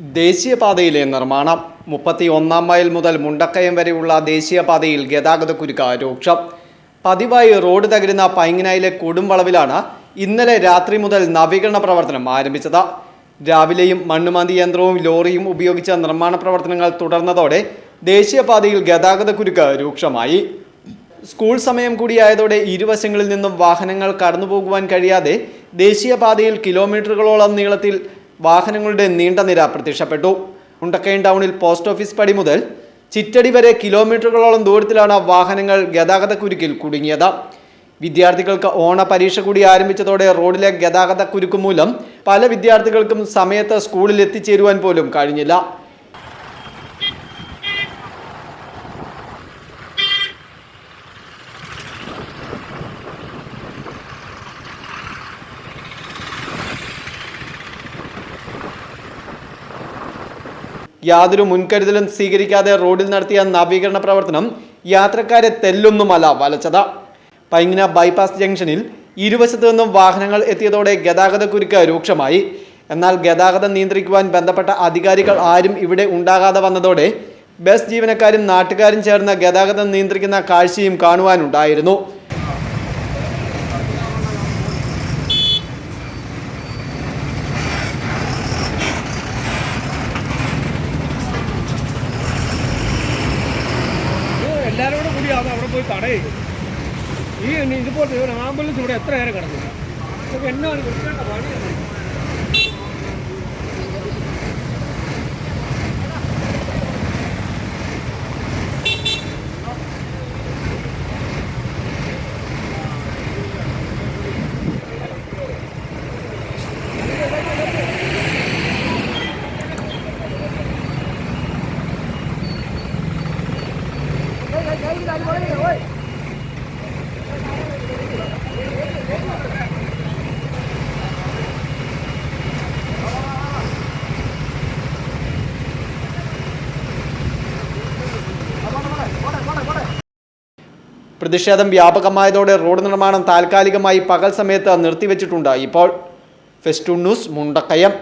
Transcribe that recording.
ദേശീയപാതയിലെ നിർമ്മാണം. മുപ്പത്തി ഒന്നാം മൈൽ മുതൽ മുണ്ടക്കയം വരെയുള്ള ദേശീയപാതയിൽ ഗതാഗതക്കുരുക്ക് രൂക്ഷം. പതിവായി റോഡ് തകരുന്ന പൈങ്ങനായിലെ കൊടുംവളവിലാണ് ഇന്നലെ രാത്രി മുതൽ നവീകരണ പ്രവർത്തനം ആരംഭിച്ചത്. രാവിലെയും മണ്ണുമാന്തി യന്ത്രവും ലോറിയും ഉപയോഗിച്ച നിർമ്മാണ പ്രവർത്തനങ്ങൾ തുടർന്നതോടെ ദേശീയപാതയിൽ ഗതാഗതക്കുരുക്ക് രൂക്ഷമായി. സ്കൂൾ സമയം കൂടിയായതോടെ ഇരുവശങ്ങളിൽ നിന്നും വാഹനങ്ങൾ കടന്നുപോകുവാൻ കഴിയാതെ ദേശീയപാതയിൽ കിലോമീറ്ററുകളോളം നീളത്തിൽ വാഹനങ്ങളുടെ നീണ്ട നിര പ്രത്യക്ഷപ്പെട്ടു. മുണ്ടക്കയം ടൗണിൽ പോസ്റ്റ് ഓഫീസ് പടി മുതൽ ചിറ്റടി വരെ കിലോമീറ്ററുകളോളം ദൂരത്തിലാണ് വാഹനങ്ങൾ ഗതാഗതക്കുരുക്കിൽ കുടുങ്ങിയത്. വിദ്യാർത്ഥികൾക്ക് ഓണ പരീക്ഷ കൂടി ആരംഭിച്ചതോടെ റോഡിലെ ഗതാഗത കുരുക്ക് മൂലം പല വിദ്യാർത്ഥികൾക്കും സമയത്ത് സ്കൂളിൽ എത്തിച്ചേരുവാൻ പോലും കഴിഞ്ഞില്ല. യാതൊരു മുൻകരുതലും സ്വീകരിക്കാതെ റോഡിൽ നടത്തിയ നവീകരണ പ്രവർത്തനം യാത്രക്കാരെ തെല്ലൊന്നുമല്ല വലച്ചത്. പൈങ്ങന ബൈപ്പാസ് ജംഗ്ഷനിൽ ഇരുവശത്തു നിന്നും വാഹനങ്ങൾ എത്തിയതോടെ ഗതാഗത കുരുക്ക് രൂക്ഷമായി. എന്നാൽ ഗതാഗതം നിയന്ത്രിക്കുവാൻ ബന്ധപ്പെട്ട അധികാരികൾ ആരും ഇവിടെ ഉണ്ടാകാതെ വന്നതോടെ ബസ് ജീവനക്കാരും നാട്ടുകാരും ചേർന്ന് ഗതാഗതം നിയന്ത്രിക്കുന്ന കാഴ്ചയും കാണുവാനുണ്ടായിരുന്നു. ഇത് എല്ലാവരും കൂടെ അത് അവിടെ പോയി തടയുക. ഈ ഇതുപോലത്തെ ഒരു ആംബുലൻസ് ഇവിടെ എത്ര നേരം കിടന്നില്ല എന്നാണ് വൃത്തികെട്ട പണിയാണ് പ്രതിഷേധം വ്യാപകമായതോടെ റോഡ് നിർമ്മാണം താൽക്കാലികമായി പകൽ സമയത്ത് നിർത്തിവെച്ചിട്ടുണ്ട്. ഇപ്പോൾ ഫെസ്റ്റൂൺ ന്യൂസ് മുണ്ടക്കയം.